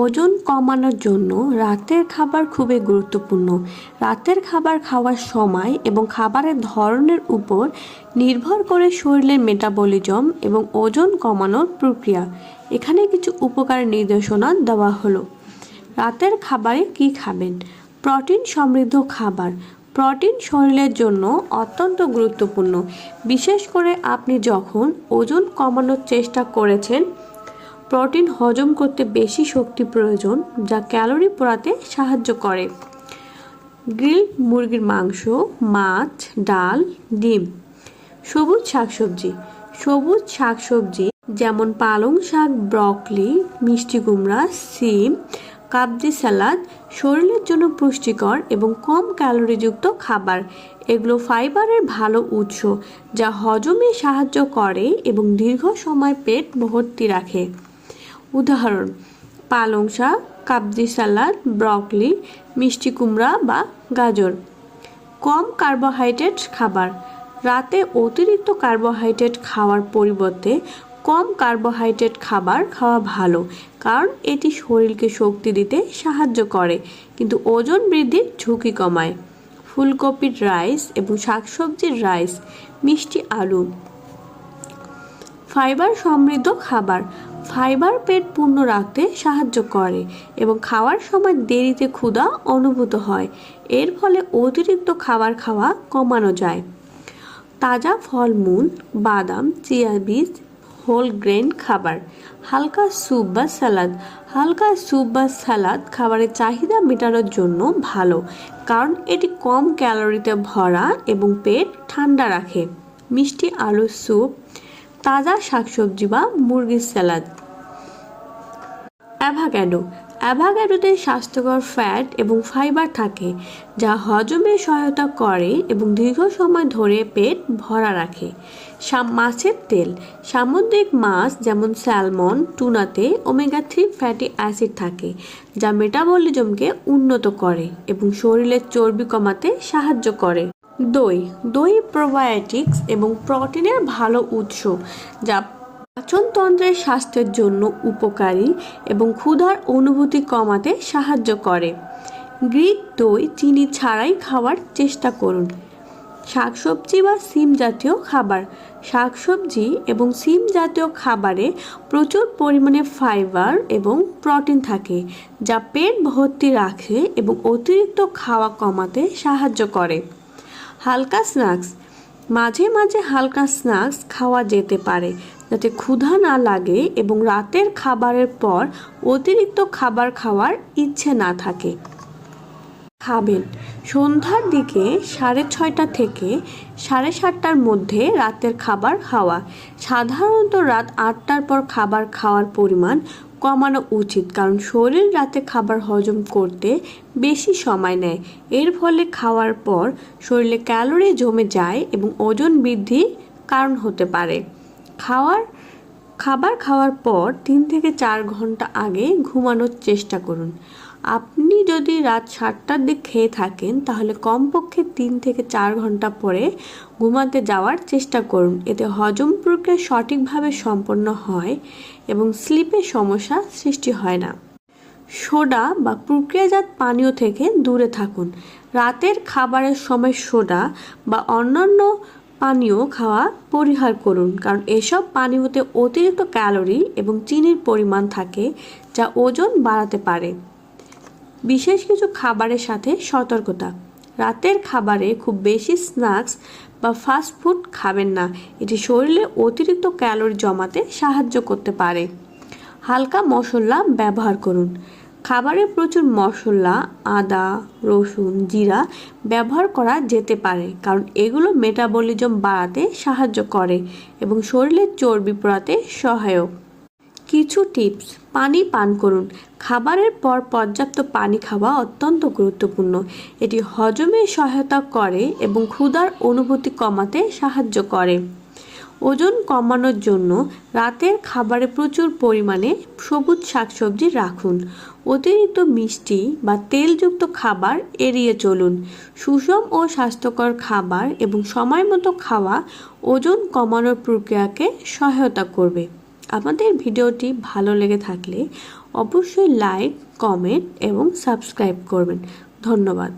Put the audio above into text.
ওজন কমানোর জন্য রাতের খাবার খুবই গুরুত্বপূর্ণ। রাতের খাবার খাওয়ার সময় এবং খাবারের ধরনের উপর নির্ভর করে শরীরের মেটাবলিজম এবং ওজন কমানোর প্রক্রিয়া। এখানে কিছু উপকার নির্দেশনা দেওয়া হলো। রাতের খাবারে কি খাবেন? প্রোটিন সমৃদ্ধ খাবার। প্রোটিন শরীরের জন্য অত্যন্ত গুরুত্বপূর্ণ। বিশেষ করে আপনি যখন ওজন কমানোর চেষ্টা করেছেন প্রোটিন হজম করতে বেশি শক্তি প্রয়োজন, যা ক্যালোরি পোড়াতে সাহায্য করে। গ্রিল মুরগির মাংস, মাছ, ডাল, ডিম, সবুজ শাকসবজি। সবুজ শাকসবজি যেমন পালং শাক, ব্রকলি, মিষ্টি কুমড়া, সিম, কাবজি স্যালাদ শরীরের জন্য পুষ্টিকর এবং কম ক্যালোরিযুক্ত খাবার। এগুলো ফাইবারের ভালো উৎস, যা হজমে সাহায্য করে এবং দীর্ঘ সময় পেট ভর্তি রাখে। উদাহরণ, পালং শাক, কাবজি সালাদ, ব্রকলি, মিষ্টি কুমড়া বা গাজর। কম কার্বোহাইড্রেট খাবার। রাতে অতিরিক্ত কার্বোহাইড্রেট খাওয়ার পরিবর্তে কম কার্বোহাইড্রেট খাবার খাওয়া ভালো, কারণ এটি শরীরকে শক্তি দিতে সাহায্য করে, কিন্তু ওজন বৃদ্ধির ঝুঁকি কমায়। ফুলকপির রাইস এবং শাকসবজির রাইস, মিষ্টি আলু। ফাইবার সমৃদ্ধ খাবার। ফাইবার পেট পূর্ণ রাখতে সাহায্য করে এবং খাওয়ার সময় দেরিতে ক্ষুধা অনুভূত হয়। এর ফলে অতিরিক্ত খাবার খাওয়া কমানো যায়। তাজা ফলমূল, বাদাম, চিয়া বীজ, হোল গ্রেন খাবার, হালকা স্যুপ বা স্যালাদ। হালকা স্যুপ বা স্যালাদ খাবারের চাহিদা মেটানোর জন্য ভালো, কারণ এটি কম ক্যালোরিতে ভরা এবং পেট ঠান্ডা রাখে। মিষ্টি আলুর স্যুপ তাজা শাকসবজি বা মুরগির স্যালাদ অ্যাভাক্যাডো অ্যাভাক্যাডোতে স্বাস্থ্যকর ফ্যাট এবং ফাইবার থাকে, যা হজমে সহায়তা করে এবং দীর্ঘ সময় ধরে পেট ভরা রাখে। মাছের তেল। সামুদ্রিক মাছ যেমন স্যালমন, টুনাতে ওমেগা থ্রি ফ্যাটি অ্যাসিড থাকে, যা মেটাবলিজমকে উন্নত করে এবং শরীরের চর্বি কমাতে সাহায্য করে। দই। দই প্রোবায়োটিক্স এবং প্রোটিনের ভালো উৎস, যা পাচনতন্ত্রের স্বাস্থ্যের জন্য উপকারী এবং ক্ষুধার অনুভূতি কমাতে সাহায্য করে। গ্রিক দই চিনি ছাড়াই খাওয়ার চেষ্টা করুন। শাকসবজি বা সিম জাতীয় খাবার। শাকসবজি এবং সিম জাতীয় খাবারে প্রচুর পরিমাণে ফাইবার এবং প্রোটিন থাকে, যা পেট ভর্তি রাখে এবং অতিরিক্ত খাওয়া কমাতে সাহায্য করে। হালকা স্ন্যাক্স, মাঝে মাঝে হালকা স্ন্যাক্স খাওয়া যেতে পারে, যাতে ক্ষুধা না লাগে এবং রাতের খাবারের পর অতিরিক্ত খাবার খাওয়ার ইচ্ছে না থাকে। খাবেন। সন্ধ্যার দিকে সাড়ে ছয়টা থেকে সাড়ে সাতটার মধ্যে রাতের খাবার খাওয়া। সাধারণত রাত আটটার পর খাবার খাওয়ার পরিমাণ কমানো উচিত, কারণ শরীর রাতে খাবার হজম করতে বেশি সময় নেয়। এর ফলে খাওয়ার পর শরীরে ক্যালোরি জমে যায় এবং ওজন বৃদ্ধি কারণ হতে পারে। খাওয়ার খাবার খাওয়ার পর তিন থেকে চার ঘণ্টা আগে ঘুমানোর চেষ্টা করুন। আপনি যদি রাত সাতটার দিক খেয়ে থাকেন, তাহলে কমপক্ষে তিন থেকে চার ঘণ্টা পরে ঘুমাতে যাওয়ার চেষ্টা করুন। এতে হজম প্রক্রিয়া সঠিকভাবে সম্পন্ন হয় এবং স্লিপে সমস্যা সৃষ্টি হয় না। সোডা বা প্রক্রিয়াজাত পানীয় থেকে দূরে থাকুন। রাতের খাবারের সময় সোডা বা অন্যান্য পানীয় খাওয়া পরিহার করুন, কারণ এসব পানীয়তে অতিরিক্ত ক্যালোরি এবং চিনির পরিমাণ থাকে যা ওজন বাড়াতে পারে। বিশেষ কিছু খাবারের সাথে সতর্কতা। রাতের খাবারে খুব বেশি স্ন্যাক্স বা ফাস্ট ফুড খাবেন না। এটি শরীরে অতিরিক্ত ক্যালোরি জমাতে সাহায্য করতে পারে। হালকা মশলা ব্যবহার করুন। খাবারে প্রচুর মশলা, আদা, রসুন, জিরা ব্যবহার করা যেতে পারে, কারণ এগুলো মেটাবলিজম বাড়াতে সাহায্য করে এবং শরীরের চর্বি পোড়াতে সহায়ক। কিছু টিপস পানি পান করুন। খাবারের পর পর্যাপ্ত পানি খাওয়া অত্যন্ত গুরুত্বপূর্ণ। এটি হজমে সহায়তা করে এবং ক্ষুধার অনুভূতি কমাতে সাহায্য করে। ওজন কমানোর জন্য রাতের খাবারে প্রচুর পরিমাণে সবুজ শাকসবজি রাখুন। অতিরিক্ত মিষ্টি বা তেলযুক্ত খাবার এড়িয়ে চলুন। সুষম ও স্বাস্থ্যকর খাবার এবং সময় মতো খাওয়া ওজন কমানোর প্রক্রিয়াকে সহায়তা করবে। আমাদের ভিডিওটি ভালো লেগে থাকলে অবশ্যই লাইক, কমেন্ট এবং সাবস্ক্রাইব করবেন। ধন্যবাদ।